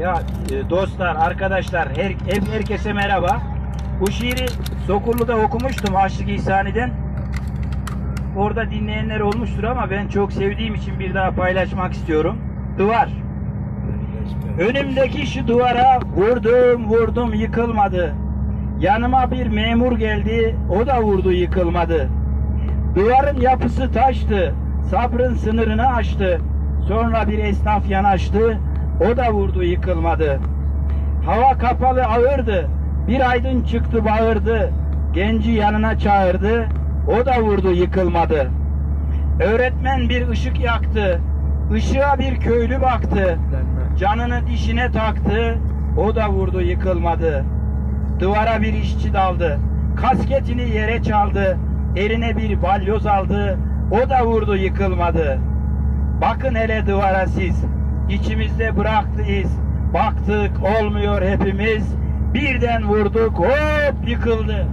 Ya e, dostlar, arkadaşlar, her, her- herkese merhaba. Bu şiiri Sokullu'da okumuştum Aşık İhsani'den. Orada dinleyenler olmuştur ama ben çok sevdiğim için bir daha paylaşmak istiyorum. Duvar. Önümdeki şu duvara vurdum vurdum yıkılmadı. Yanıma bir memur geldi o da vurdu yıkılmadı. Duvarın yapısı taştı, sabrın sınırını aştı. Sonra bir esnaf yanaştı, o da vurdu yıkılmadı. Hava kapalı ağırdı, bir aydın çıktı bağırdı. Genci yanına çağırdı, o da vurdu yıkılmadı. Öğretmen bir ışık yaktı, ışığa bir köylü baktı. Canını dişine taktı, o da vurdu yıkılmadı. Duvara bir işçi daldı, kasketini yere çaldı, eline bir balyoz aldı, o da vurdu yıkılmadı. Bakın hele duvara siz, içimizde bıraktı iz, baktık olmuyor hepimiz, birden vurduk hop yıkıldı.